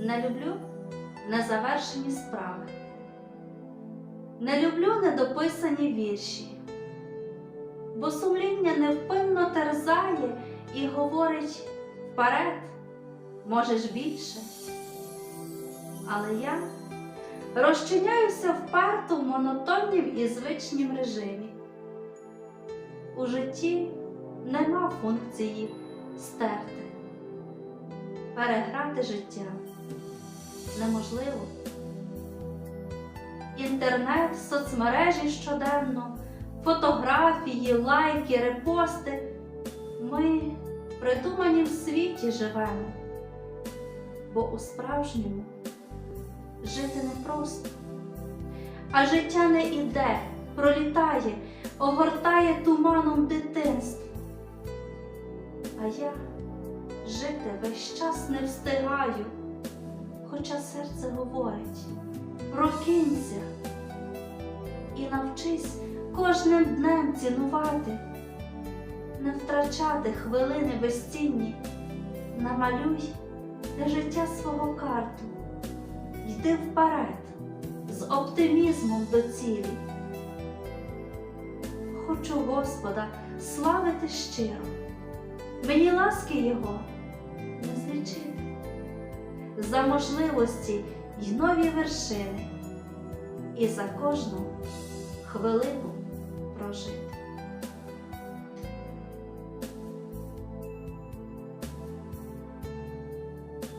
Не люблю незавершені справи. Не люблю недописані вірші, бо сумління невпинно терзає і говорить вперед, можеш більше. Але я розчиняюся вперто в монотоннім і звичнім режимі. У житті нема функції стерти. Переграти життя неможливо. Інтернет, соцмережі щоденно, фотографії, лайки, репости. Ми в придуманім світі живемо, бо у справжньому жити непросто, а життя не іде, пролітає, огортає туманом дитинства. А я жити весь час не встигаю, хоча серце говорить, прокинься і навчись кожним днем цінувати, не втрачати хвилини безцінні, намалюй для життя свого карту, йди вперед з оптимізмом до цілі. Хочу Господа славити щиро, мені ласки Його за можливості й нові вершини, і за кожну хвилину прожити.